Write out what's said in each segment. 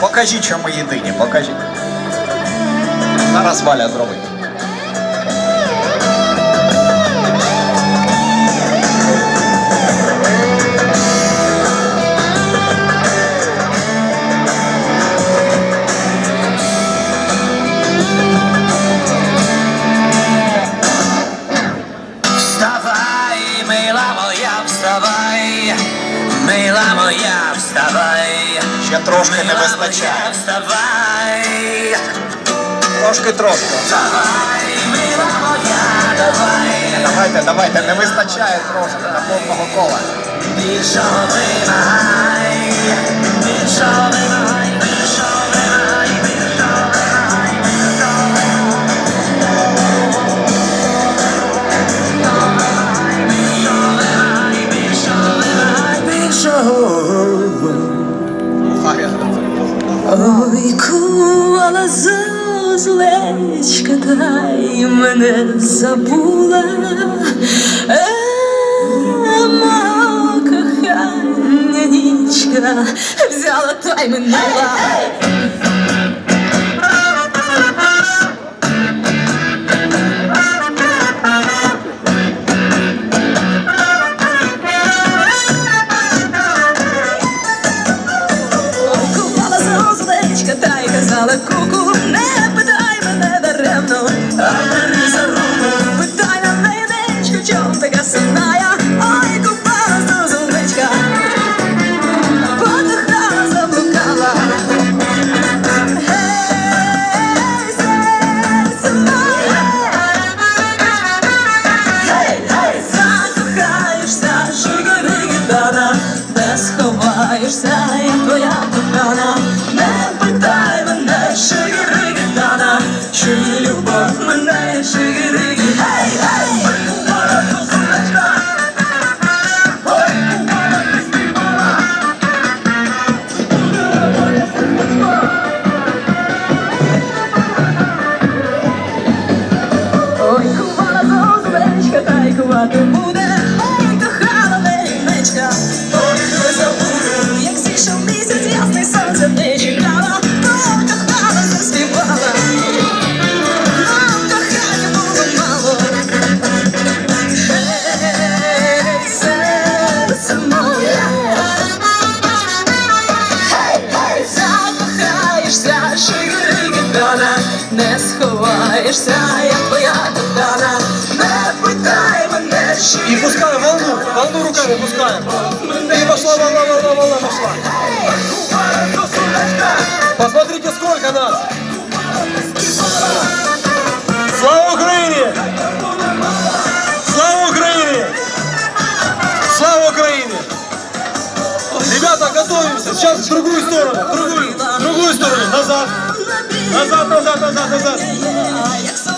Покажіть, що ми єдині, покажіть. Зараз Валя зробить. Вставай, мила моя, вставай, Мила моя, вставай. Ще трошки не вистачає. вставай, Трошки трошки. вставай, мила моя, давай. Давайте, давайте, не вистачає трошки на повного кола. Більшого вимагай, Ой, кувала зозулечка, дай мене забула. Е, мого кохання нічка взяла та й минула. Сховаєшся, я твоя кохана, не питай мене, шиги-риги-дана, чи любов мене, шиги-риги, гей, гей, ой, кувала зозулечка, та не сховаєшся, я твоя кохана, не питай мене, чи И пускаем волну, волну руками пускаем. И пошла волна, волна, волна пошла. Посмотрите, сколько нас. Слава Украине! Слава Украине! Слава Украине! Ребята, готовимся. Сейчас в другую сторону, в другую, в другую сторону. Назад, назад, назад, назад, назад.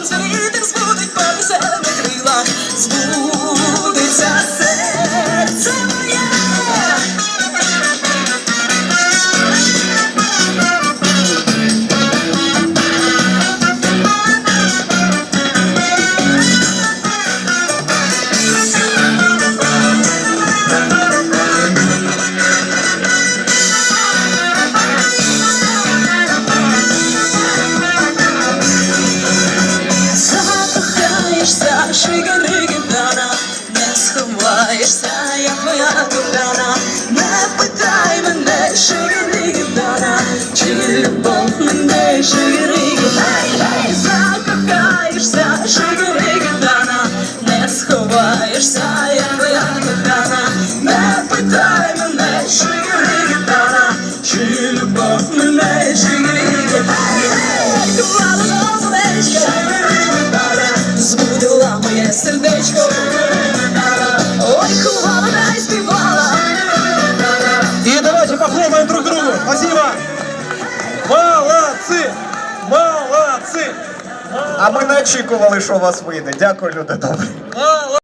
Сховаєшся, я твоя кохана, А ми не очікували, що у вас вийде. Дякую, люди добрі. Молодцы!